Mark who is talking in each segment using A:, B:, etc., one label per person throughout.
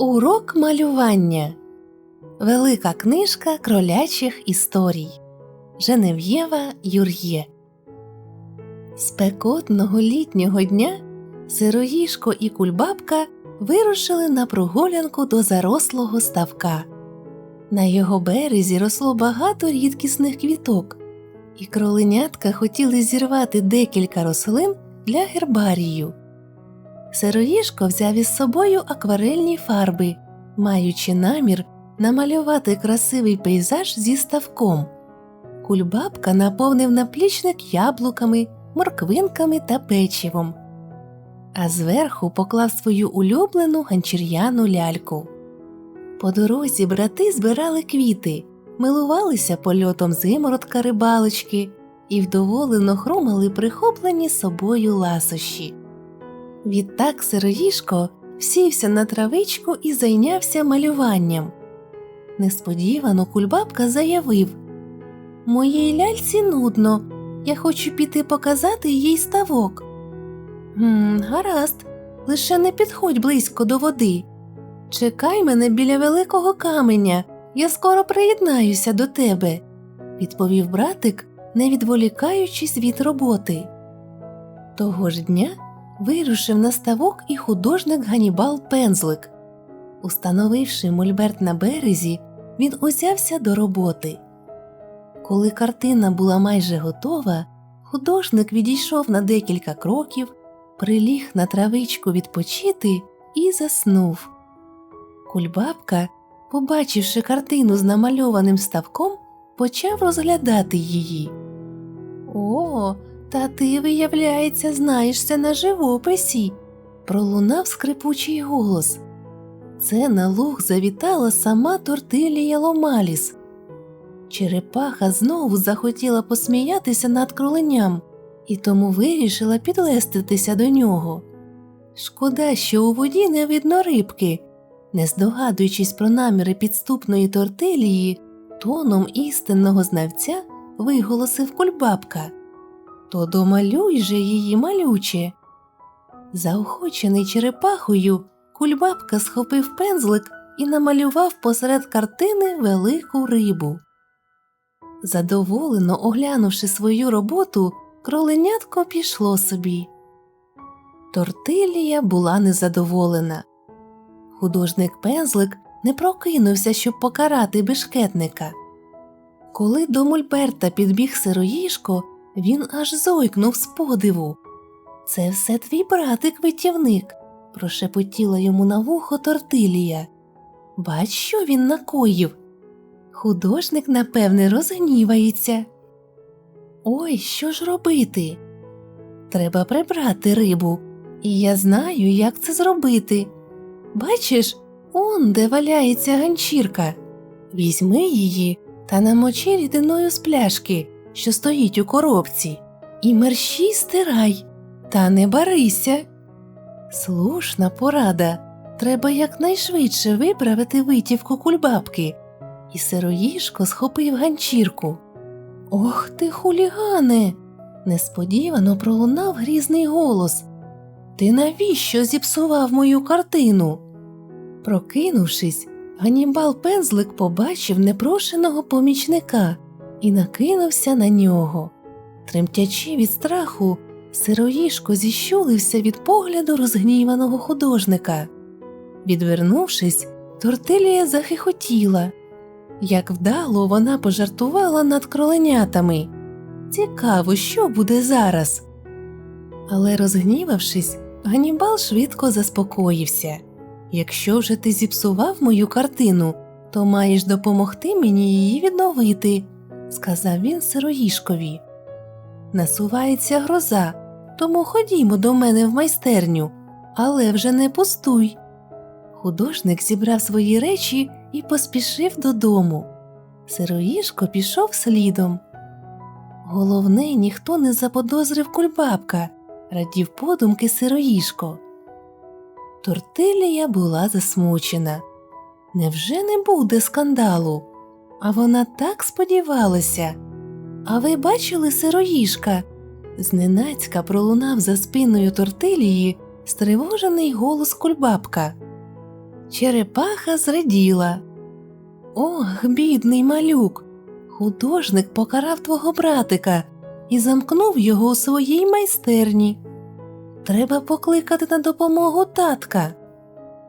A: Урок малювання. Велика книжка кролячих історій. Женев'єва Юр'є. Спекотного літнього дня сироїшко і кульбабка вирушили на прогулянку до зарослого ставка. На його березі росло багато рідкісних квіток, і кроленятка хотіли зірвати декілька рослин для гербарію. Сироїшко взяв із собою акварельні фарби, маючи намір намалювати красивий пейзаж зі ставком. Кульбабка наповнив наплічник яблуками, морквинками та печивом, а зверху поклав свою улюблену ганчір'яну ляльку. По дорозі брати збирали квіти, милувалися польотом зимородка рибалочки і вдоволено хрумали прихоплені собою ласощі. Відтак сироїшко сівся на травичку і зайнявся малюванням. Несподівано кульбабка заявив Моїй ляльці нудно, я хочу піти показати їй ставок. «Гм, Гаразд, лише не підходь близько до води. Чекай мене біля великого каменя, я скоро приєднаюся до тебе, відповів братик, не відволікаючись від роботи. Того ж дня вирушив на ставок і художник Ганібал Пензлик. Установивши мольберт на березі, він узявся до роботи. Коли картина була майже готова, художник відійшов на декілька кроків, приліг на травичку відпочити і заснув. Кульбабка, побачивши картину з намальованим ставком, почав розглядати її. О, та ти, виявляється, знаєшся на живописі, пролунав скрипучий голос. Це на луг завітала сама Тортилія Ломаліс. Черепаха знову захотіла посміятися над кроленям і тому вирішила підлеститися до нього. Шкода, що у воді не видно рибки, не здогадуючись про наміри підступної тортилії, тоном істинного знавця виголосив кульбабка. То домалюй же її малюче. Заохочений черепахою, кульбабка схопив пензлик і намалював посеред картини велику рибу. Задоволено оглянувши свою роботу, кроленятко пішло собі. Тортилія була незадоволена. Художник пензлик не прокинувся, щоб покарати бешкетника. Коли до Мольберта підбіг сироїшко, він аж зойкнув з подиву. Це все твій братик витівник, прошепотіла йому на вухо тортилія. Бач, що він накоїв. Художник, напевне, розгнівається. Ой, що ж робити? Треба прибрати рибу, і я знаю, як це зробити. Бачиш, он де валяється ганчірка. Візьми її та намочи рідиною з пляшки, що стоїть у коробці, і мерщій стирай, та не барися. Слушна порада. Треба якнайшвидше виправити витівку кульбабки. І сироїшко схопив ганчірку. Ох ти, хулігане! Несподівано пролунав грізний голос. Ти навіщо зіпсував мою картину? Прокинувшись, Ганібал пензлик побачив непрошеного помічника і накинувся на нього. Тремтячи від страху, сироїшко зіщулився від погляду розгніваного художника. Відвернувшись, тортилія захихотіла. Як вдало вона пожартувала над кроленятами. Цікаво, що буде зараз. Але, розгнівавшись, Ганібал швидко заспокоївся. Якщо вже ти зіпсував мою картину, то маєш допомогти мені її відновити, сказав він сироїшкові. Насувається гроза, тому ходімо до мене в майстерню, але вже не пустуй. Художник зібрав свої речі і поспішив додому. Сироїшко пішов слідом. Головне, ніхто не заподозрив кульбабка, радів подумки сироїшко. Тортилія була засмучена. Невже не буде скандалу? А вона так сподівалася. А ви бачили сироїшка? Зненацька пролунав за спиною тортилії стривожений голос кульбабка. Черепаха зраділа. Ох, бідний малюк. Художник покарав твого братика і замкнув його у своїй майстерні. Треба покликати на допомогу татка.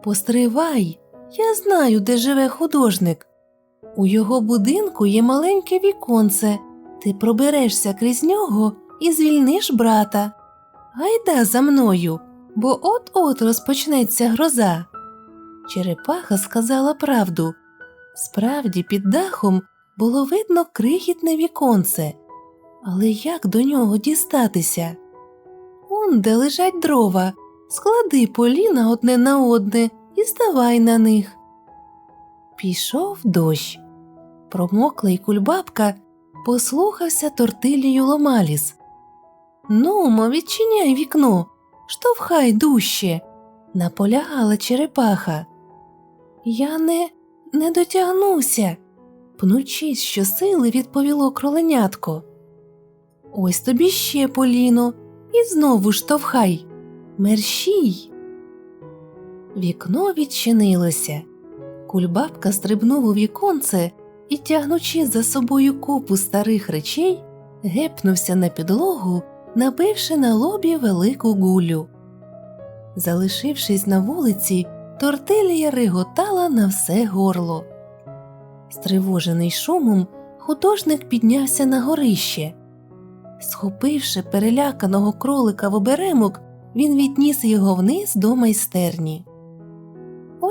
A: Постривай, я знаю, де живе художник. У його будинку є маленьке віконце. Ти проберешся крізь нього і звільниш брата. Гайда за мною, бо от-от розпочнеться гроза. Черепаха сказала правду. Справді, під дахом було видно крихітне віконце, але як до нього дістатися? Он де лежать дрова, склади поліна одне на одне і ставай на них. Пішов дощ. Промокла й кульбабка послухався тортилію Ломаліс. Нумо, відчиняй вікно, штовхай дужче, наполягала черепаха. Я не, не дотягнуся, пнучись щосили, відповіло кроленятко. Ось тобі ще поліно, і знову штовхай. Мерщій. Вікно відчинилося. Кульбабка стрибнув у віконце і, тягнучи за собою купу старих речей, гепнувся на підлогу, набивши на лобі велику гулю. Залишившись на вулиці, тортилія реготала на все горло. Стривожений шумом, художник піднявся на горище. Схопивши переляканого кролика в оберемок, він відніс його вниз до майстерні.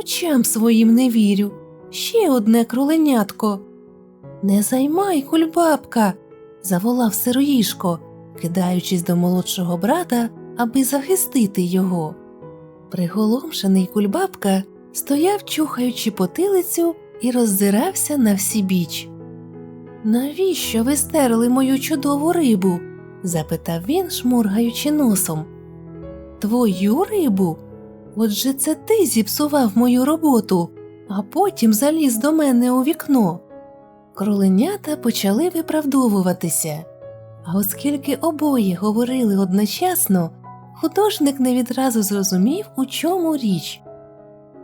A: Очам своїм не вірю. Ще одне кроленятко. Не займай, кульбабка. заволав сироїшко, кидаючись до молодшого брата, аби захистити його. Приголомшений кульбабка стояв, чухаючи потилицю, і роззирався на всі біч. Навіщо ви стерли мою чудову рибу? запитав він, шмургаючи носом. Твою рибу? Отже, це ти зіпсував мою роботу, а потім заліз до мене у вікно. Кроленята почали виправдовуватися, а оскільки обоє говорили одночасно, художник не відразу зрозумів, у чому річ.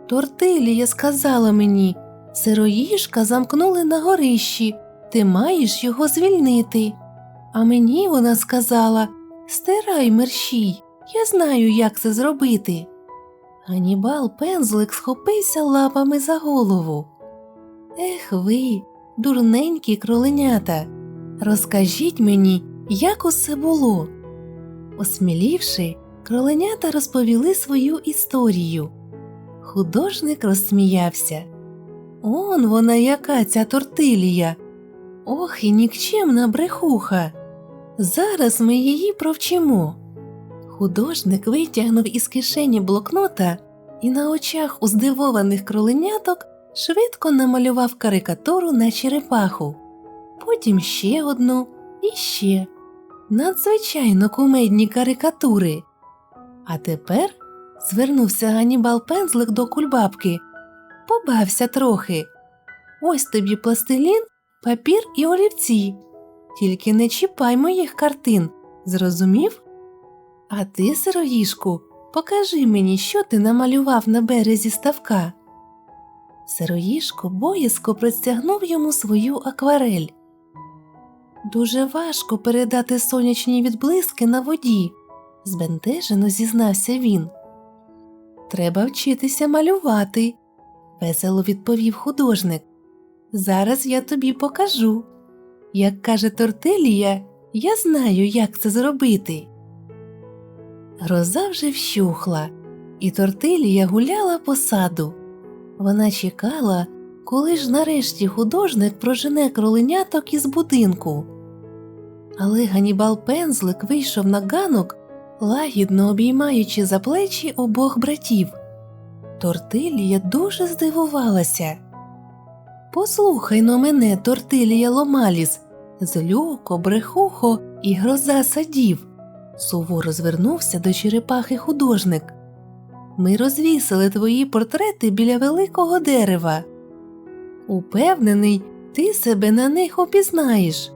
A: Тортилія сказала мені сироїжка замкнули на горищі, ти маєш його звільнити. А мені вона сказала Стирай мерщій, я знаю, як це зробити. Ганібал пензлик схопився лапами за голову. Ех ви, дурненькі кроленята, розкажіть мені, як усе було. Осмілівши, кроленята розповіли свою історію. Художник розсміявся. Он вона яка ця тортилія. Ох і нікчемна брехуха. Зараз ми її провчимо. Художник витягнув із кишені блокнота і на очах у здивованих кроленяток швидко намалював карикатуру на черепаху, потім ще одну і ще надзвичайно кумедні карикатури. А тепер звернувся Ганібал пензлик до кульбабки. Побався трохи. Ось тобі пластилін, папір і олівці. Тільки не чіпай моїх картин, зрозумів? А ти, сироїшку, покажи мені, що ти намалював на березі ставка. Сироїшко боязко простягнув йому свою акварель. Дуже важко передати сонячні відблиски на воді, збентежено зізнався він. Треба вчитися малювати, весело відповів художник. Зараз я тобі покажу. Як каже Тортилія, я знаю, як це зробити. Гроза вже вщухла, і Тортилія гуляла по саду. Вона чекала, коли ж нарешті художник прожене кроленяток із будинку. Але Ганібал пензлик вийшов на ганок, лагідно обіймаючи за плечі обох братів. Тортилія дуже здивувалася. Послухай но мене, Тортилія Ломаліс, злюко, брехухо і гроза садів. Суворо звернувся до черепахи художник. Ми розвісили твої портрети біля великого дерева. Упевнений, ти себе на них опізнаєш.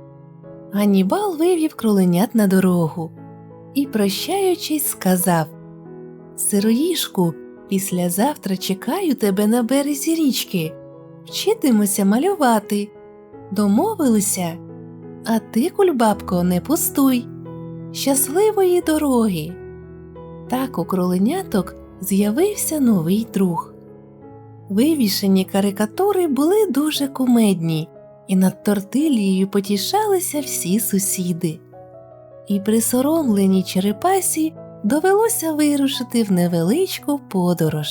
A: Ганібал вивів кроленят на дорогу і, прощаючись, сказав Сироїшку, Післязавтра чекаю тебе на березі річки. Вчитимося малювати. Домовилися? А ти, кульбабко, не пустуй. Щасливої дороги. Так у кроленяток з'явився новий друг. Вивішені карикатури були дуже кумедні, і над тортилією потішалися всі сусіди. І присоромленій черепасі довелося вирушити в невеличку подорож.